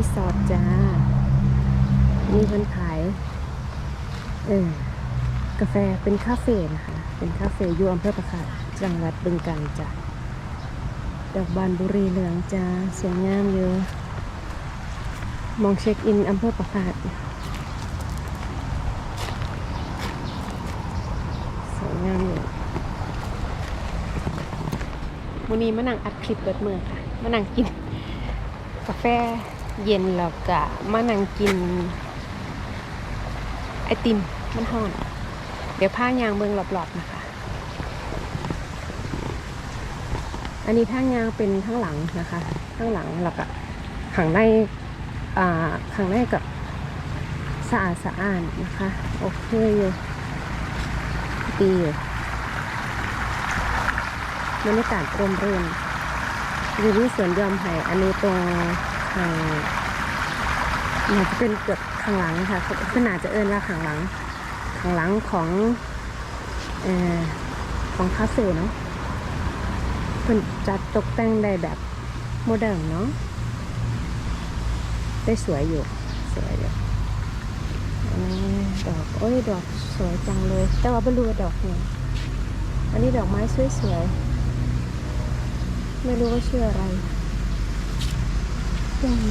รีสอร์ทจ้า มีคนขาย เออ กาแฟเป็นคาเฟ่นะคะ เป็นคาเฟ่อยู่อำเภอประคาตจังหวัดบึงกาฬจ้ะดอกบานบุรีเหลืองจ้าสวยงามเยอะมองเช็คอินอำเภอประคัตสวยงามเลยวันนี้มานั่งอัดคลิปเปิดเมืองค่ะ มานั่งกินกาแฟ เย็นแล้วก็มานั่งกิน ไอติมมันห่อน เดี๋ยวผ้ายางเมืองหลอบๆนะคะ อันนี้ผ้ายางเป็นข้างหลังนะคะ ข้างหลังแล้วก็ข้างในอ่าข้างในกับสะอาดสะอาดนะคะ โอเคอยู่ดีอยู่บรรยากาศร่มรื่นอยู่ที่สวนยอมไผ่อันนี้ตรง น่าจะเป็นเกือบข้างหลังค่ะขนาดจะเอินว่าข้างหลังข้างหลังของเออของคาเฟ่เนาะเพิ่นจัดตกแต่งได้แบบโมเดิร์นเนาะได้สวยอยู่สวยอยู่อดอกโอ้ยดอกสวยจังเลย แต่ว่าไม่รู้ว่าดอกเนี่ยอันนี้ดอกไม้สวยๆไม่รู้ว่าชื่ออะไร อืม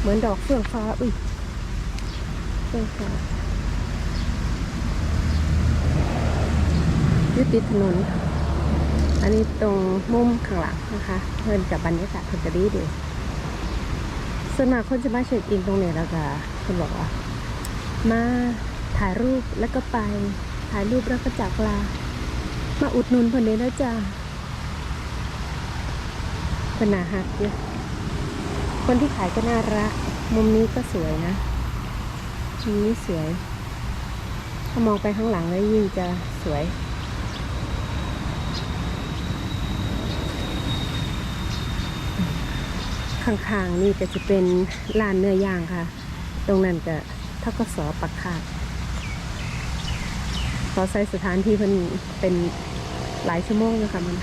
เหมือนดอกเฟื่องฟ้า อุ้ยเฟื่องฟ้าอยุติดถนน อันนี้ตรงมุมข้างหลังนะคะ เพื่อนกับบรรยากาศเพิ่นดีดีส่วนมากคนจะมาเช็คอินตรงนี้แล้วก็เพิ่นบอกว่ามาถ่ายรูปแล้วก็ไป ถ่ายรูปแล้วก็จากลา มาอุดหนุนเพิ่นเลยนะจ้าเพิ่นาฮักอยู่ คนที่ขายก็น่ารัก มุมนี้ก็สวยนะ มุมนี้สวย ถ้ามองไปข้างหลังแล้วยิ่งจะสวย ข้างๆนี่ก็จะเป็นร้านเนื้อย่างค่ะ ตรงนั้นก็ทกสปักขาดขอใช้สถานที่เพิ่นเป็นหลายชั่วโมงนะคะมัน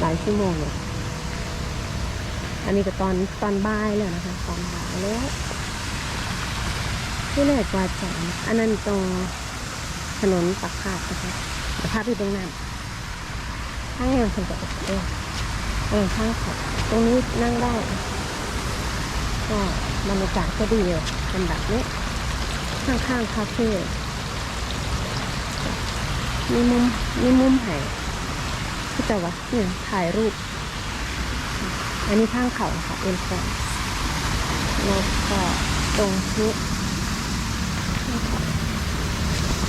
หลายชั่วโมงเลย อันนี้ก็ตอนตอนบ่ายแล้วนะคะ ตอนบ่ายแล้วที่แรกกว่าจังอันนั้นตรงถนนปักขาดนะคะแต่ภาพที่ตรงนั้นข้างงานคนก็เออเออข้างเขาตรงนี้นั่งได้ ก็บรรยากาศก็ดีเลยเป็นแบบนี้ ข้างๆคาเฟ่มีมุมมีมุมไห่ที่แต่ว่าเนี่ยถ่ายรูป อันนี้ข้างเขาค่ะเอ็นฟอนแล้วก็ตรงนี้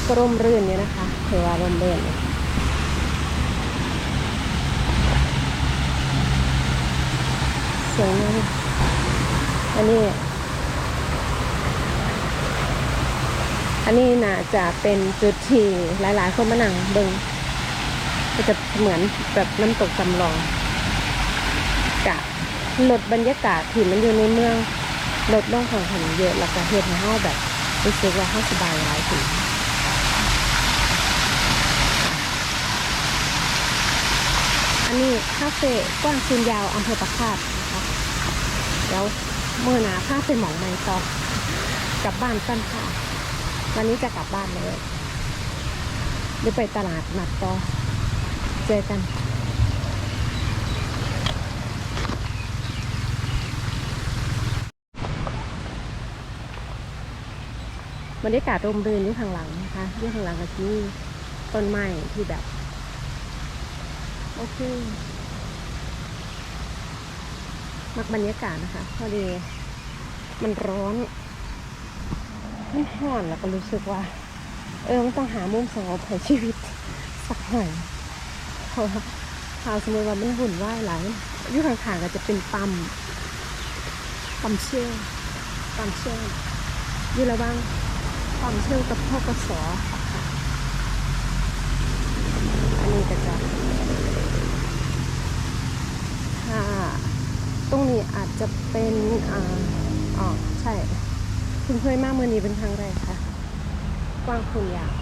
ก็ร่มรื่นเนี่ยนะคะถือว่าร่มรื่นเลยสวยงามอันนี้ อันนี้น่าจะเป็นจุดที่หลายๆ คนมานั่งเบิงก็จะเหมือนแบบน้ำตกจำลอง ลดบรรยากาศที่มันอยู่ในเมืองลดล่องของถนนเยอะแล้วก็เฮ็ดให้เฮาแบบรู้สึกว่าเฮาสบายหลายขึ้นอันนี้คาเฟ่กว้างคืนยาวอำเภอปะคาดนะคะแล้วเมื่อหนาพาเป็นหมองไม้ต่อกลับบ้านกันค่ะ วันนี้จะกลับบ้านเลยหรือไปตลาดนัดต่อเจอกัน บรรยากาศร่มรื่นที่ข้างหลังนะคะที่ข้างหลังก็ที่ต้นไม้ที่แบบ โอเค มักบรรยากาศนะคะ พอดี มันร้อนมันห่อนแล้วก็รู้สึกว่า เออมันต้องหามุมสงบของชีวิตสักหน่อยเพราะว่าถ้าสมมติว่ามันหุ่นวายหลายอยู่ข้างๆก็จะเป็นปั๊มปั๊มเชื่อมปั๊มเชื่อมอยู่ระ หว่ามเชื่อมกับพ่อกสอค่ะอันนี้ก็จะถ้าตรงนี้อาจจะเป็นอ่าอ๋อใช่ คุณเคยมาเมื่อนี้เป็นครั้งแรคะกว้างคุณยาว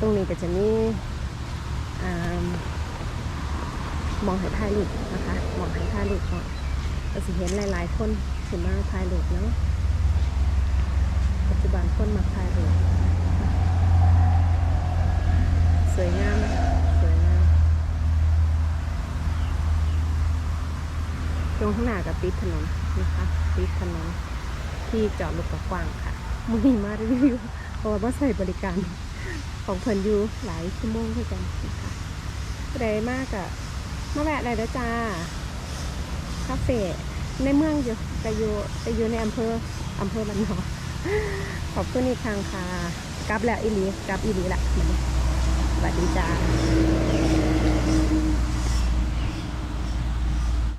ตรงนี้ก็จะมีอมองให้ถ่ายรูปนะคะ มองให้ถ่ายรูปก่อนก็สิเห็นหลาย ๆ คน สิมาถ่ายรูปเนาะปัจจุบันคนมาถ่ายรูปสวยงามสวยงามตรงข้างหน้ากับติดถนนนะคะติดถนนที่จอดรถกกว้างค่ะมึงมารีวิวเพราะว่าใส่บริการของเพิ่นอยู่หลายชั่วโมงด้วยกันนะคะผู้มากอะมาแวะได้เด้อจ้าคาเฟ่ ในเมืองอยู่แต่อยู่แต่อยู่ในอำเภออำเภอบันนอขอบคุณอีกครั้งค่ะกลับแล้วอีหลีกลับอีหลีละมันสวัสดีจ้า